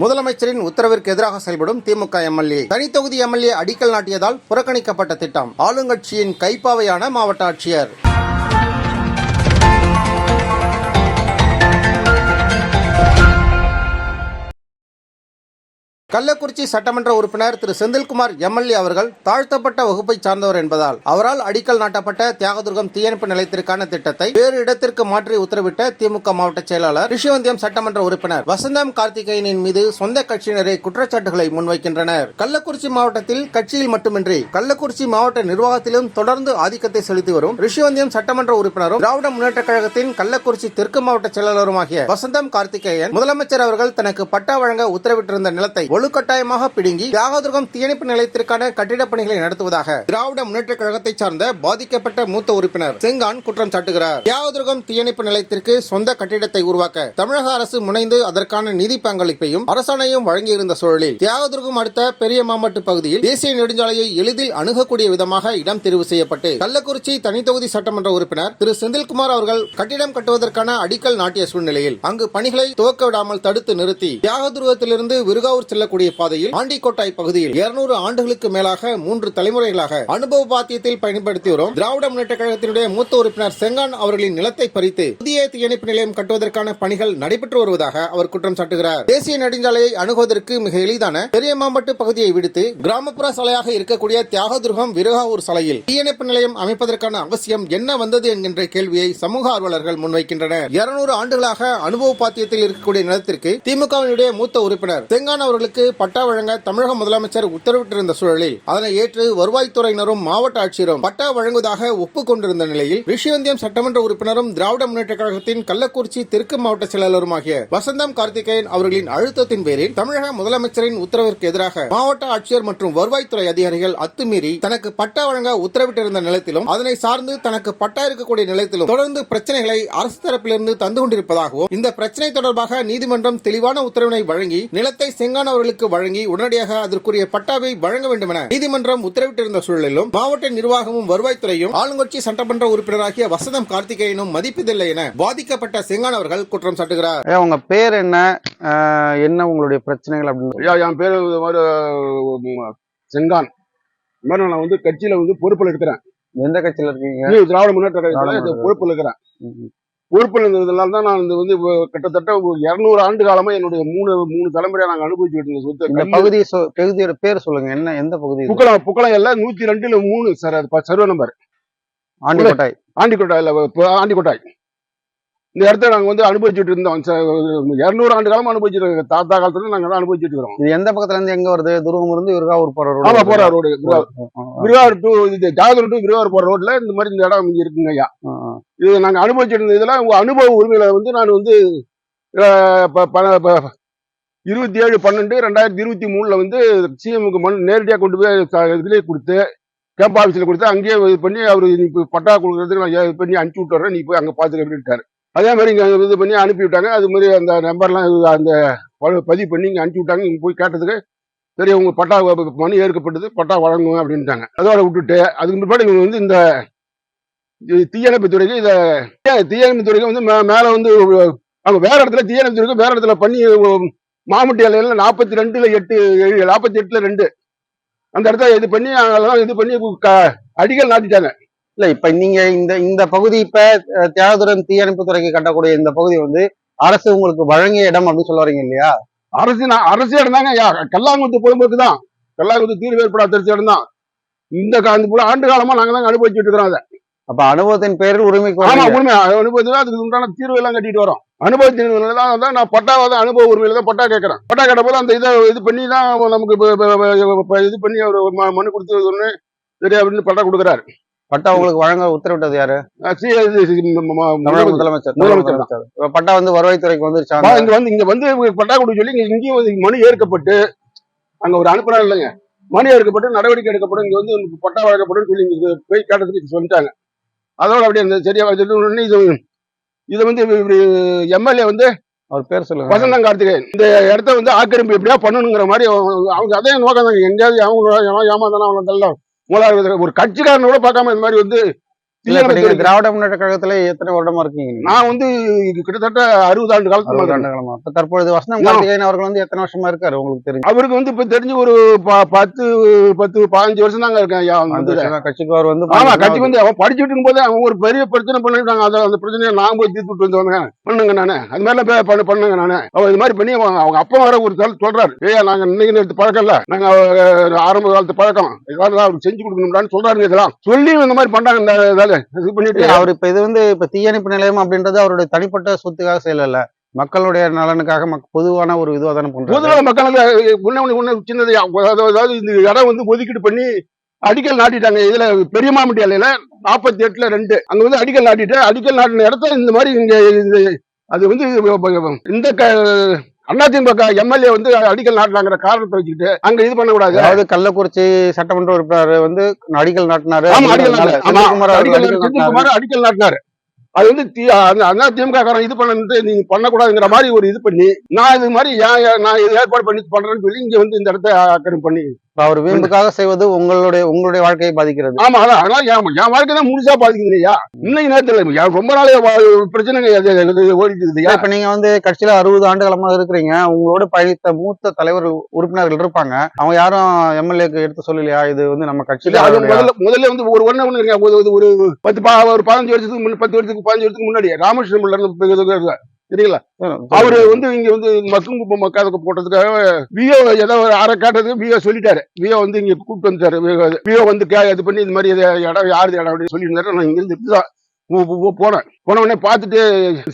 முதலமைச்சரின் உத்தரவிற்கு எதிராக செயல்படும் திமுக எம்எல்ஏ. தனித்தொகுதி எம்எல்ஏ அடிக்கல் நாட்டியதால் புறக்கணிக்கப்பட்ட திட்டம். ஆளுங்கட்சியின் கைப்பாவையான மாவட்ட ஆட்சியர். கள்ளக்குறிச்சி சட்டமன்ற உறுப்பினர் திரு செந்தில்குமார் எம்எல்ஏ அவர்கள் தாழ்த்தப்பட்ட வகுப்பை சார்ந்தவர் என்பதால் அவரால் அடிக்கல் நாட்டப்பட்ட தியாகதுர்கம் தீயணைப்பு நிலையத்திற்கான திட்டத்தை வேறு இடத்திற்கு மாற்றி உத்தரவிட்ட திமுக மாவட்ட செயலாளர் ரிஷிவந்தியம் சட்டமன்ற உறுப்பினர் வசந்தம் கார்த்திகேயனின் மீது சொந்த கட்சியினரே குற்றச்சாட்டுகளை முன்வைக்கின்றனர். கள்ளக்குறிச்சி மாவட்டத்தில் கட்சியில் மட்டுமின்றி கள்ளக்குறிச்சி மாவட்ட நிர்வாகத்திலும் தொடர்ந்து ஆதிக்கத்தை செலுத்தி வரும் ரிஷிவந்தியம் சட்டமன்ற உறுப்பினரும் திராவிட முன்னேற்ற கழகத்தின் கள்ளக்குறிச்சி தெற்கு மாவட்ட செயலாளருமாகிய வசந்தம் கார்த்திகேயன் முதலமைச்சர் அவர்கள் தனக்கு பட்டா வழங்க உத்தரவிட்டிருந்த நிலத்தை வலுக்கட்டாயமாக பிடுங்கி தியாகதுர்கம் தீயணைப்பு நிலையத்திற்கான கட்டிடப் பணிகளை நடத்துவதாக திராவிட முன்னேற்ற கழகத்தை சார்ந்த பாதிக்கப்பட்ட மூத்த உறுப்பினர் செங்கான் குற்றம் சாட்டுகிறார். தியாகதுர்கம் தீயணைப்பு நிலையத்திற்கு சொந்த கட்டிடத்தை உருவாக்க தமிழக அரசு முனைந்து அதற்கான நிதி பங்களிப்பையும் அரசாணையும் வழங்கியிருந்த சூழலில் தியாகதுர்கம் அடுத்த பெரிய மாமட்டு பகுதியில் தேசிய நெடுஞ்சாலையை எளிதில் அணுகக்கூடிய விதமாக இடம் தெரிவு செய்யப்பட்டு கள்ளக்குறிச்சி தனித்தொகுதி சட்டமன்ற உறுப்பினர் திரு செந்தில்குமார் அவர்கள் கட்டிடம் கட்டுவதற்கான அடிக்கல் நாட்டிய சூழ்நிலையில் அங்கு பணிகளை துவக்க விடாமல் தடுத்து நிறுத்தி தியாகதுருவத்திலிருந்து விருகாவூர் செல்லக்கூடிய பாதையில் ஆண்டிக்கோட்டாய் பகுதியில் 200 ஆண்டுகளுக்கு மேலாக மூன்று தலைமுறைகளாக அனுபவ பாத்தியத்தில் பயன்படுத்தி வரும் திராவிட முன்னேற்ற கழகத்தினுடைய மூத்த உறுப்பினர் செங்கான் அவர்களின் நிலத்தை பறித்து புதிய தீயணைப்பு நிலையம் கட்டுவதற்கான பணிகள் நடைபெற்று வருவதாக அவர் குற்றம் சாட்டுகிறார். தேசிய நெடுஞ்சாலையை அணுகுவதற்கு மிக எளிதான பெரிய மாம்பட்டு பகுதியை விடுத்து கிராமப்புற சாலையாக இருக்கக்கூடிய தியாகதுர்கம் விருகாவூர் சாலையில் தீயணைப்பு நிலையம் அமைப்பதற்கான அவசியம் என்ன வந்தது என்கின்ற கேள்வியை சமூக ஆர்வலர்கள் முன்வைக்கின்றனர். 200 ஆண்டுகளாக அனுபவ பாத்தியத்தில் இருக்கக்கூடிய நிலத்திற்கு திமுகவினுடைய மூத்த உறுப்பினர் செங்கான் அவர்களுக்கு பட்டா வழங்க தமிழக முதலமைச்சர் உத்தரவிட்டிருந்த சூழலில் அதனை ஏற்று வருவாய்த்துறையினரும் மாவட்ட ஆட்சியரும் பட்டா வழங்குவதாக ஒப்புக்கொண்டிருந்த நிலையில் ரிஷிவந்தியம் சட்டமன்ற உறுப்பினரும் திராவிட முன்னேற்ற கழகத்தின் கள்ளக்குறிச்சி தெற்கு மாவட்ட செயலாளருமாகிய வசந்தம் கார்த்திகேயன் அவர்களின் அழுத்தத்தின் பேரில் தமிழக முதலமைச்சரின் உத்தரவிற்கு எதிராக மாவட்ட ஆட்சியர் மற்றும் வருவாய்த்துறை அதிகாரிகள் அத்துமீறி தனக்கு பட்டா வழங்க உத்தரவிட்டிருந்த நிலத்திலும் அதனை சார்ந்து தனக்கு பட்டா இருக்கக்கூடிய நிலத்திலும் தொடர்ந்து பிரச்சனைகளை அரசு தரப்பிலிருந்து தந்து கொண்டிருப்பதாகவும் இந்த பிரச்சனை தொடர்பாக நீதிமன்றம் தெளிவான உத்தரவினை வழங்கி நிலத்தை செங்கான் அவர்களுக்கு வழங்கி உடனடியாக அதற்குரிய பட்டாவை வழங்க வேண்டும் என நீதிமன்றம் உத்தரவிட்டிருந்த சூழலிலும் மாவட்ட நிர்வாகமும் வருவாய்த்துறையும் ஆளுங்கட்சி சட்டமன்ற உறுப்பினராகிய வசந்தம் கார்த்திகேயனும் மதிப்பதில்லை என பாதிக்கப்பட்ட செங்கான் அவர்கள் குற்றம் சாட்டுகிறார். உங்க பேர் என்ன? ஆஹ் என்ன உங்களுடைய பிரச்சனைகள் அப்படின்னு? என் பேர் செங்கான். மாதிரி நான் வந்து கட்சியில வந்து பொறுப்பில் இருக்கிறேன். எந்த கட்சியில இருக்கீங்க? திராவிட முன்னேற்ற கழகத்துல பொறுப்பில் இருக்கிறேன். பொறுப்பில் இருந்ததுனால தான் நான் இந்த வந்து கிட்டத்தட்ட ஒரு இருநூறு ஆண்டு காலமா என்னுடைய மூணு மூணு தலைமுறையா நாங்க அனுபவிச்சுட்டு இருந்த சொத்து. இந்த பகுதி பகுதியோட பேர் சொல்லுங்க. என்ன எந்த பகுதி? புக்கலம் புக்கலம் எல்லாம் நூத்தி ரெண்டுல மூணு சார் அது சர்வே நம்பர். ஆண்டிக்கோட்டை ஆண்டிக்கோட்டாயில ஆண்டிக்கோட்டாய். இந்த இடத்த நாங்க வந்து அனுபவிச்சுட்டு இருந்தோம். இருநூறு ஆண்டு காலமா அனுபவிச்சுட்டு இருக்கோம். தாத்தா காலத்துல நாங்க தான் அனுபவிச்சுட்டு இருக்கிறோம். இது எந்த பக்கத்துல இருந்து எங்க வருது? துருவம் இருந்து விருகாவூர் போற road ஆமா. போற ரோடு விருவார் டு இது ஜாகர் டு விருவார் போற ரோட்ல இந்த மாதிரி இந்த இடம் இருக்குங்க ஐயா. இது நாங்க அனுபவிச்சுட்டு இருந்த இதுல உங்க அனுபவ உரிமையில வந்து நான் வந்து இருபத்தி ஏழு பன்னெண்டு ரெண்டாயிரத்தி இருபத்தி மூணுல வந்து சிஎம்க்கு மனு நேரடியாக கொண்டு போய் இதுலயே கொடுத்து கேம்ப் ஆஃபீஸில் கொடுத்து அங்கேயே இது பண்ணி அவர் பட்டா கொடுக்குறதுக்கு நான் இது பண்ணி அனுப்பிச்சி விட்டுறேன். நீ போய் அங்கே பார்த்துக்க அப்படின்ட்டாரு. அதே மாதிரி இங்கே இது பண்ணி அனுப்பி விட்டாங்க அது மாதிரி அந்த நம்பர்லாம் அந்த ப- பதிவு பண்ணி இங்கே அனுப்பிச்சி விட்டாங்க இங்கே போய் கேட்டதுக்கு சரி உங்க பட்டா மனு ஏற்கப்பட்டது பட்டா வழங்குவோம் அப்படின்ட்டாங்க. அதோட விட்டுட்டு அதுக்கு முன்னாடி இவங்க வந்து இந்த இது தீயணைப்பு துறைக்கு இதை தீயணைப்பு துறைக்கு வந்து மே- வந்து அவங்க வேற இடத்துல தீயணைப்பு துறைக்கு வேற இடத்துல பண்ணி மாமட்டி அலையில நாற்பத்தி ரெண்டுல எட்டு நாற்பத்தி எட்டுல ரெண்டு. அந்த இடத்துல இது பண்ணி அதெல்லாம் இது பண்ணி க- அடிக்கல் நாட்டிட்டாங்க. இல்ல இப்ப நீங்க இந்த இந்த பகுதி இப்ப தியாகதுரம் தீயணைப்பு துறைக்கு கட்டக்கூடிய இந்த பகுதி வந்து அரசு உங்களுக்கு வழங்கிய இடம் அப்படின்னு சொல்ல வரீங்க இல்லையா? அரசு நா- அரசு இடம் தாங்க. கல்லாங்குத்து பொதுமக்கள் தான். கல்லாங்குத்து தீர்வு ஏற்படாத தெரிஞ்ச இடம் தான். இந்த புல ஆண்டு காலமா நாங்க தான் அனுபவிச்சுட்டு இருக்கிறோம் அதை. அப்ப அனுபவத்தின் பேரில் உரிமைக்கு ஆமா. உண்மை அனுபவத்துல அதுக்கு உண்டான தீர்வு எல்லாம் கட்டிட்டு வரோம். அனுபவத்தின் தான் தான் நான் பட்டாவை தான் அனுபவ உரிமையில தான் பட்டா கேட்கறேன். பட்டா கேட்ட போது அந்த இதை இது பண்ணி தான் நமக்கு இது பண்ணி அவர் ம- மனு கொடுத்து ஒண்ணு சரி அப்படின்னு பட்டா கொடுக்குறாரு. பட்டா உங்களுக்கு வழங்க உத்தரவிட்டது யாரு? முதலமைச்சர். முதலமைச்சர் பட்டா வந்து வருவாய்த்துறைக்கு வந்துருச்சா? இங்க வந்து இங்க வந்து பட்டா கொடுக்க சொல்லி இங்க இங்கேயும் மனு ஏற்கப்பட்டு அங்க ஒரு அனுப்புறாரு இல்லைங்க. மனு எடுக்கப்பட்டு நடவடிக்கை எடுக்கப்படும் இங்க வந்து பட்டா வழங்கப்படும் சொல்லி இங்க போய் கேட்டதுக்கு சொல்லிட்டாங்க. அதோட அப்படியே அந்த சரியா சொல்லி உடனே இது இது வந்து எம்எல்ஏ வந்து அவர் பேர் சொல்லுங்க. வசந்தம் கார்த்திகேயன். இந்த இடத்த வந்து ஆக்கிரமிப்பு எப்படியா பண்ணணுங்கிற மாதிரி அவங்க- அவங்க அதே நோக்கம் தாங்க எங்கேயாவது அவங்க ஏமாந்தானா அவங்க தள்ளலாம் ஒரு கட்சிக்காரனை கூட பார்க்காம இந்த மாதிரி வந்து இல்ல இப்ப நீங்க திராவிட முன்னேற்ற கழகத்துல எத்தனை வருடமா இருக்கீங்க? நான் வந்து கிட்டத்தட்ட அறுபது ஆண்டு காலத்துக்கு ஆண்டு காலமா இப்ப தற்பொழுது வசனம் கார்த்திகேயன் அவர்கள் வந்து எத்தனை வருஷமா இருக்காரு? உங்களுக்கு தெரியும் அவருக்கு வந்து இப்ப தெரிஞ்சு ஒரு பத்து பத்து பதினஞ்சு வருஷம் தாங்க இருக்கேன் கட்சிக்கு அவர் வந்து ஆமா பாத்தீங்கன்னா கட்சி வந்து அவன் படிச்சுட்டு இருக்கும்போது அவன் ஒரு பெரிய பிரச்சனை பண்ணிட்டாங்க. அதை அந்த பிரச்சனையை நான் போய் தீர்த்து விட்டு வந்தவங்க பண்ணுங்க நானு. அது மாதிரிலாம் பண்ண பண்ணுங்க நானு. அவன் இது மாதிரி பண்ணி அவங்க அப்பா வர ஒரு சொல் சொல்றாரு. ஏய் நாங்க இன்னைக்கு நேரத்து பழக்கம் இல்ல. நாங்க ஆரம்ப காலத்து பழக்கம். இதெல்லாம் அவருக்கு செஞ்சு கொடுக்கணும்டான்னு சொல்றாருங்க இதெல்லாம். சொல்லி இந்த மாதிரி பண்றாங்க இந்த இது பண்ணிட்டு அவர் இப்ப இது வந்து இப்ப தீயணைப்பு நிலையம் அப்படின்றது அவருடைய தனிப்பட்ட சொத்துக்காக செய்யல மக்களுடைய நலனுக்காக மக்- பொதுவான ஒரு இதுவா தானே மக்களுக்கு ஒண்ணு ஒண்ணு ஒண்ணு சின்னது அதாவது இந்த இடம் வந்து ஒதுக்கீடு பண்ணி அடிக்கல் நாட்டிட்டாங்க. இதுல பெரியமாமட்டி அலையில நாற்பத்தி எட்டுல ரெண்டு. அங்க வந்து அடிக்கல் நாட்டிட்டு அடிக்கல் நாட்டின இடத்த இந்த மாதிரி இங்க இது- அது வந்து இந்த அதிமுக எம்எல்ஏ வந்து அடிக்கல் நாட்டினாங்கிற காரணத்தை வச்சுக்கிட்டு அங்க இது பண்ணக்கூடாது. அதாவது கள்ளக்குறிச்சி சட்டமன்ற உறுப்பினர் வந்து அடிக்கல் நாட்டினாரு. அடிக்கல் நாட்டினாரு. அது வந்து அண்ணா திமுக காரன் இது பண்ணது நீங்க பண்ணக்கூடாதுங்கிற மாதிரி ஒரு இது பண்ணி நான் இது மாதிரி நான் ஏற்பாடு பண்ணி பண்றேன்னு சொல்லி இங்க வந்து இந்த இடத்த ஆக்கிரமிப்பு பண்ணி அவர் வீம்புக்காக செய்வது உங்களுடைய உங்களுடைய வாழ்க்கையை பாதிக்கிறது. ஆமா அதான் அதான் என் வாழ்க்கை தான் முழுசா பாதிக்குது இல்லையா? இன்னைக்கு நேரத்துல ரொம்ப நாளே வா- பிரச்சனைங்க ஓடிட்டு இப்ப நீங்க வந்து கட்சியில அறுபது ஆண்டு காலமா இருக்கிறீங்க. உங்களோட பயணித்த மூத்த தலைவர்கள் உறுப்பினர்கள் இருப்பாங்க. அவங்க யாரும் எம்எல்ஏக்கு எடுத்து சொல்லலையா? இது வந்து நம்ம கட்சியில? முதல்ல முதல்ல வந்து ஒரு ஒண்ணு ஒண்ணு ஒரு ஒரு பத்து ஒரு பதினஞ்சு வருஷத்துக்கு பத்து வருஷத்துக்கு பதினஞ்சு வருஷத்துக்கு முன்னாடி ராமகிருஷ்ணன். சரிங்களா? அவரு வந்து இங்க வந்து மக்கும் குப்பம் மக்காதுக்கு போட்டதுக்காக விஓ ஏதோ ஒரு அரை காட்டுறதுக்கு விஓ சொல்லிட்டாரு. விஓ வந்து இங்க கூப்பிட்டு வந்துட்டாரு. விஓ வந்து கே இது பண்ணி இந்த மாதிரி இது இடம் யாரு இடம் அப்படின்னு சொல்லியிருந்தாரு. நான் இங்க இருந்து இப்படிதான் போனேன். போன உடனே பார்த்துட்டு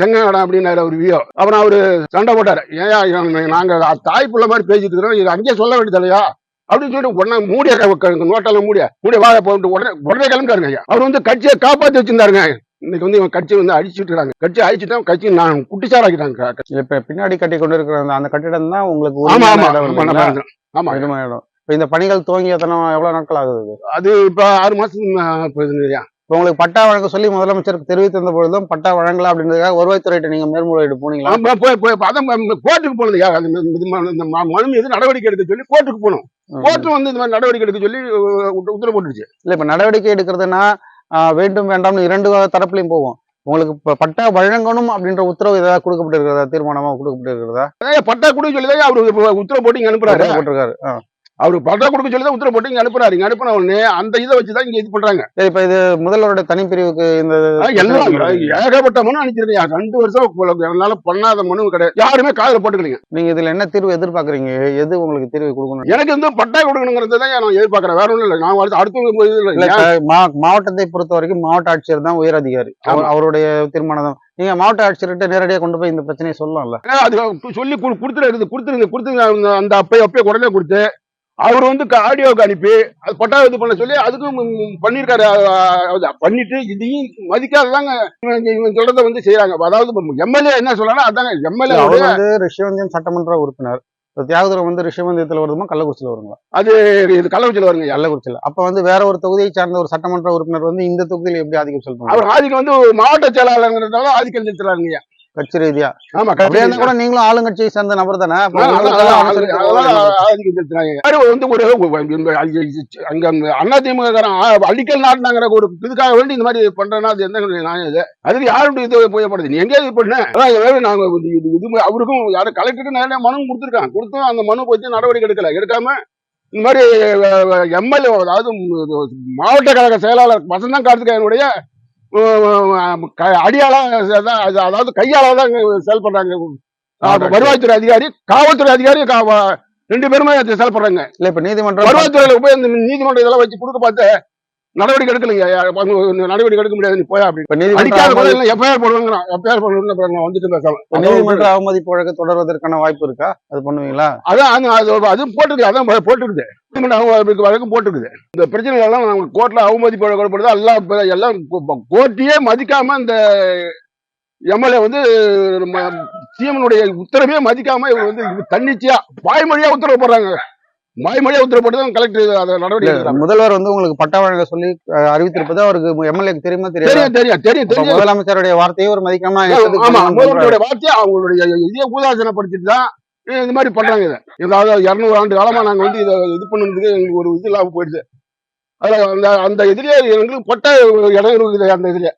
செங்க இடம் அப்படின்னாரு அவர் விஓ அப்புறம் அவரு சண்டை போட்டாரு. ஏன் நாங்க தாய் புள்ள மாதிரி பேசிட்டு இருக்கிறோம். இது அங்கேயே சொல்ல வேண்டியதில்லையா அப்படின்னு சொல்லிட்டு உடனே மூடிய நோட்டால மூடிய மூடிய வாழ போட்டு உடனே உடனே கிளம்பிட்டாருங்க ஐயா. அவர் வந்து கட்சியை காப்பாத்தி வச்சிருந்தாருங்க. இன்னைக்கு வந்து இவன் கட்சி வந்து அழிச்சிட்டு இருக்காங்க. கட்சி அழிச்சிட்டா கட்சி நான் குட்டிச்சாராக்கிட்டாங்க. இப்ப பின்னாடி கட்டி கொண்டு இருக்கிற அந்த- கட்டிடம் தான் உங்களுக்கு ஆமா ஆமா. ஆமா இடம். இப்ப இந்த பணிகள் துவங்கி எத்தனை எவ்வளவு நாட்கள் ஆகுது அது இப்ப ஆறு மாசம் போயிருந்துயா இப்ப உங்களுக்கு பட்டா வழங்க சொல்லி முதலமைச்சருக்கு தெரிவித்திருந்த பொழுதும் பட்டா வழங்கல அப்படின்றதுக்காக வருவாய்த்துறையிட்ட நீங்க மேல்முறையீடு போனீங்களா? போய் போய் அதான் கோர்ட்டுக்கு போனதுயா இந்த மனு மீது நடவடிக்கை எடுக்க சொல்லி கோர்ட்டுக்கு போனோம். கோர்ட்டு வந்து இந்த மாதிரி நடவடிக்கை எடுக்க சொல்லி உத்த- உத்தரவு போட்டுருச்சு. இல்ல இப்ப நடவடிக்கை எடுக்கிறதுனா வேண்டும் வேண்டாம்னு இரண்டு தரப்புலையும் போகும் உங்களுக்கு இப்ப பட்டா வழங்கணும் அப்படின்ற உத்தரவு ஏதாவது கொடுக்கப்பட்டிருக்கிறதா? தீர்மானமா கொடுக்கப்பட்டிருக்கிறதா? பட்டா கொடுக்க சொல்லி தான் அவரு உத்தரவு போட்டு இங்க அனுப்புறாரு. போட்டிருக்காரு. அவரு பட்டா கொடுக்க சொல்லி தான் உத்தரவு போட்டு இங்க அனுப்புறாரு இங்க அனுப்புன உடனே அந்த இதை வச்சுதான் இங்க இது பண்றாங்க. இப்ப இது முதல்வருடைய தனிப்பிரிவுக்கு இந்த எல்லாம் ஏகப்பட்ட மனு அனுப்பிச்சிருக்கேன் ரெண்டு வருஷம் என்னால பண்ணாத மனு கிடையாது. யாருமே காதுல போட்டுக்கலீங்க. நீங்க இதுல என்ன தீர்வு எதிர்பார்க்கறீங்க? எது உங்களுக்கு தீர்வு கொடுக்கணும்? எனக்கு வந்து பட்டா கொடுக்கணுங்கிறது தான் நான் எதிர்பார்க்கறேன். வேற ஒண்ணும் இல்லை. நான் அடுத்து அடுத்த மாவட்டத்தை பொறுத்த வரைக்கும் மாவட்ட ஆட்சியர் தான் உயர் அதிகாரி. அவருடைய தீர்மானம் தான். நீங்க மாவட்ட ஆட்சியர்கிட்ட நேரடியா கொண்டு போய் இந்த பிரச்சனையை சொல்லலாம்ல. அது சொல்லி கு- கொடுத்துருங்க கொடுத்துருங்க. அந்த- அந்த அப்பே அப்பே உடனே கொடுத்து அவர் வந்து ஆடியோக்கு அனுப்பி அது பட்டா இது பண்ண சொல்லி அதுக்கும் பண்ணியிருக்காரு பண்ணிட்டு இதையும் மதிக்காததாங்க இவன் சொல்றத வந்து செய்யறாங்க அதாவது எம்எல்ஏ என்ன சொல்றாங்க அதாங்க எம்எல்ஏ அவர் வந்து ரிஷிவந்தியம் சட்டமன்ற உறுப்பினர். தியாகதுரம் வந்து ரிஷிவந்தியத்துல வருதுமா கள்ளக்குறிச்சியில வருங்களா அது இது கள்ளக்குறிச்சியில் வருங்க கள்ளக்குறிச்சியில அப்ப வந்து வேற ஒரு தொகுதியை சார்ந்த ஒரு சட்டமன்ற உறுப்பினர் வந்து இந்த தொகுதியில எப்படி ஆதிக்கம் செலுத்துவாங்க? அவர் ஆதிக்கம் வந்து மாவட்ட செயலாளர்ங்கிறதால ஆதிக்கம் செலுத்துறாருங்க. கட்சி ரீதியா. ஆமா அப்படியே கூட நீங்களும் ஆளுங்கட்சியை சேர்ந்த நபர் தானே? வந்து ஒரு அங்க அண்ணா திமுக அடிக்கல் நாட்டினாங்கிற ஒரு இதுக்காக வேண்டி இந்த மாதிரி பண்றேன்னா அது எந்த நியாயம் இது? அதுக்கு யாருடைய இது போயப்படுது நீ எங்கேயாவது பண்ண. அதான் நாங்க இது அவருக்கும் யாரும் கலெக்டருக்கு நேரடியா மனு கொடுத்துருக்காங்க. கொடுத்தும் அந்த மனு பத்தி நடவடிக்கை எடுக்கல. எடுக்காம இந்த மாதிரி எம்எல்ஏ அதாவது மாவட்ட கழக செயலாளர் வசந்தம் கார்த்திகேயனுடைய க- அடியாளா அதாவது கையாளா தான் செயல்படுறாங்க வருவாய்த்துறை அதிகாரி காவல்துறை அதிகாரி ரெண்டு பேருமே செயல்படுறாங்க இல்ல இப்ப நீதிமன்றம் வருவாய்த்துறையில போய் இந்த நீதிமன்றம் இதெல்லாம் வச்சு கொடுக்க பார்த்து நடவடிக்கை எடுக்கலைங்க. நடவடிக்கை எடுக்க முடியாது. நீ போயா அப்படி. இப்ப நீதிமன்ற அடிக்காத எஃப்ஐஆர் போடுவாங்கிறான் எஃப்ஐஆர் போடுவாங்க வந்துட்டு இப்ப நீதிமன்ற அவமதிப்பு வழக்கு தொடர்வதற்கான வாய்ப்பு இருக்கா? அது பண்ணுவீங்களா? அதான் அது அது அது போட்டுருக்கு. அதான் போட்டுருக்குது. நீதிமன்ற அவமதிப்பு வழக்கு போட்டுருக்குது. இந்த பிரச்சனைகள் எல்லாம் நம்ம கோர்ட்ல அவமதிப்பு வழக்கு போடுறது எல்லாம் எல்லாம் கோர்ட்டையே மதிக்காம இந்த எம்எல்ஏ வந்து சிஎம்னுடைய உத்தரவே மதிக்காம இவங்க வந்து தன்னிச்சையா வாய்மொழியா உத்தரவு போடுறாங்க. வாய்மொழியா உத்தரவு போட்டு கலெக்டர் அதை நடவடிக்கை. முதல்வர் வந்து உங்களுக்கு பட்டா வழங்க சொல்லி அறிவித்திருப்பது அவருக்கு எம்எல்ஏக்கு தெரியுமா தெரியாது? தெரியும் தெரியும் தெரியும் தெரியும். முதலமைச்சருடைய வார்த்தையை ஒரு மதிக்காம ஆமா. முதல்வருடைய வார்த்தையை அவங்களுடைய இதையே ஊதாசனப்படுத்திட்டு தான் இந்த மாதிரி பண்றாங்க இதை. இதாவது இருநூறு ஆண்டு காலமா நாங்க வந்து இதை இது பண்ணதுக்கு எங்களுக்கு ஒரு இது இல்லாம போயிடுது அதுல அந்த அந்த இதுலயே எங்களுக்கு பட்டா இடம் இருக்குது அந்த இதுல.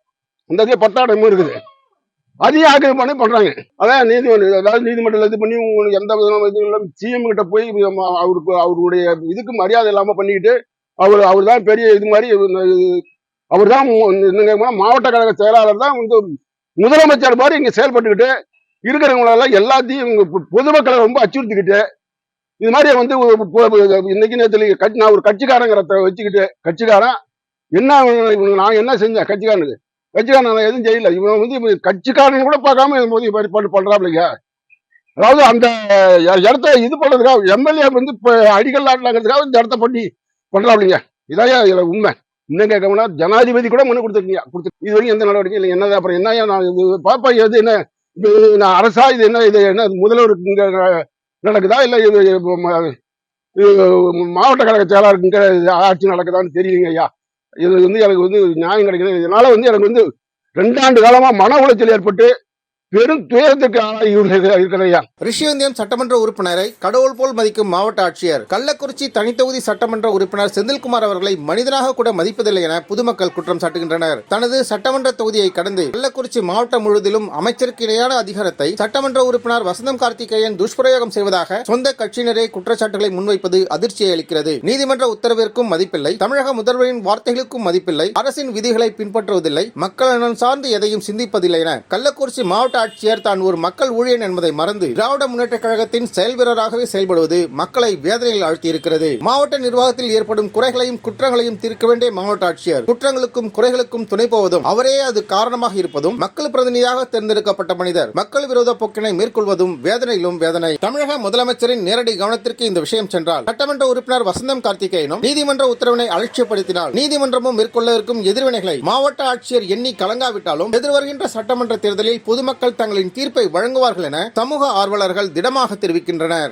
அந்த இதுல பட்டா இடமும் இருக்குது. அதையும் ஆக்கிரமிப்பு பண்ணி பண்றாங்க. அதான் நீதிமன்றம் அதாவது நீதிமன்றத்தில் இது பண்ணி உங்களுக்கு எந்த விதமான இது இல்லாம சிஎம் கிட்ட போய் அவருக்கு அவருடைய இதுக்கு மரியாதை இல்லாம பண்ணிக்கிட்டு அவர் அவர் தான் பெரிய இது மாதிரி அவர் தான் மாவட்ட கழக செயலாளர் தான் வந்து முதலமைச்சர் மாதிரி இங்க செயல்பட்டுக்கிட்டு இருக்கிறவங்களெல்லாம் எல்லாத்தையும் இவங்க பொ- பொதுமக்களை ரொம்ப அச்சுறுத்திக்கிட்டு இது மாதிரி வந்து இன்னைக்கு நேரத்தில் நான் ஒரு கட்சிக்காரங்கிறத வச்சுக்கிட்டு கட்சிக்காரன் என்ன நான் என்ன செஞ்சேன்? கட்சிக்காரனுக்கு. கட்சிக்காரன் நான் எதுவும் செய்யல. இவன் வந்து கட்சிக்காரன் கூட பார்க்காம இது மாதிரி மாதிரி பண்றாப்லைங்க. அதாவது அந்த இடத்த இது பண்றதுக்காக எம்எல்ஏ வந்து இப்போ அடிக்கல் ஆடலாங்கிறதுக்காக இந்த இடத்த பண்ணி பண்றாப்லைங்க. இதான் இதில் உண்மை? இன்னும் கேட்கணும்னா ஜனாதிபதி கூட மனு கொடுத்துருக்கீங்க. கொடுத்து இது வரைக்கும் எந்த நடவடிக்கையும் இல்லை. என்னது அப்புறம் என்ன நான் இது பாப்பா இது என்ன இது நான் அரசா இது என்ன இது என்ன முதல்வருக்கு இங்கே நடக்குதா? இல்லை இது இது மாவட்ட கழக செயலாளருக்கு இது ஆட்சி நடக்குதான்னு தெரியலங்க ஐயா. இது வந்து எனக்கு வந்து நியாயம் கிடைக்கிறது இதனால வந்து எனக்கு வந்து ரெண்டாண்டு காலமா மன உளைச்சல் ஏற்பட்டு பெரும் துயரத்துக்கு ஆளாகி ரிஷிவந்தியம் சட்டமன்ற உறுப்பினரை கடவுள் போல் மதிக்கும் மாவட்ட ஆட்சியர் கள்ளக்குறிச்சி தனித்தொகுதி சட்டமன்ற உறுப்பினர் செந்தில்குமார் அவர்களை மனிதனாக கூட மதிப்பதில்லை என பொதுமக்கள் குற்றம் சாட்டுகின்றனர். தனது சட்டமன்ற தொகுதியை கடந்து கள்ளக்குறிச்சி மாவட்டம் முழுவதிலும் அமைச்சருக்கு இணையான அதிகாரத்தை சட்டமன்ற உறுப்பினர் வசந்தம் கார்த்திகேயன் துஷ்பிரயோகம் செய்வதாக சொந்த கட்சியினரே குற்றச்சாட்டுகளை முன்வைப்பது அதிர்ச்சியை அளிக்கிறது. நீதிமன்ற உத்தரவிற்கும் மதிப்பில்லை. தமிழக முதல்வரின் வார்த்தைகளுக்கும் மதிப்பில்லை. அரசின் விதிகளை பின்பற்றுவதில்லை. மக்கள் நலன் சார்ந்து எதையும் சிந்திப்பதில்லை என கள்ளக்குறிச்சி மாவட்ட ஆட்சியர் தான் ஒரு மக்கள் ஊழியன் என்பதை மறந்து திராவிட முன்னேற்ற கழகத்தின் செயல் வீரராகவே செயல்படுவது மக்களை வேதனையில் ஆழ்த்தியிருக்கிறது. மாவட்ட நிர்வாகத்தில் ஏற்படும் குறைகளையும் குற்றங்களையும் தீர்க்க வேண்டிய மாவட்ட ஆட்சியர் குற்றங்களுக்கும் குறைகளுக்கும் துணை போவதும் அவரே அது காரணமாக இருப்பதும் மக்கள் பிரதிநிதியாக தேர்ந்தெடுக்கப்பட்ட மனிதர். மக்கள் விரோத போக்கினை மேற்கொள்வதும் வேதனையிலும் வேதனை. தமிழக முதலமைச்சரின் நேரடி கவனத்திற்கு இந்த விஷயம் சென்றால் சட்டமன்ற உறுப்பினர் வசந்தம் கார்த்திகேயனும் நீதிமன்ற உத்தரவினை அலட்சியப்படுத்தினால் நீதிமன்றமும் மேற்கொள்ள இருக்கும் எதிர்வினைகளை மாவட்ட ஆட்சியர் எண்ணி கலங்காவிட்டாலும் எதிர்வருகின்ற சட்டமன்ற தேர்தலில் பொதுமக்கள் தங்களின் தீர்ப்பை வழங்குவார்கள் என சமூக ஆர்வலர்கள் திடமாக தெரிவிக்கின்றனர்.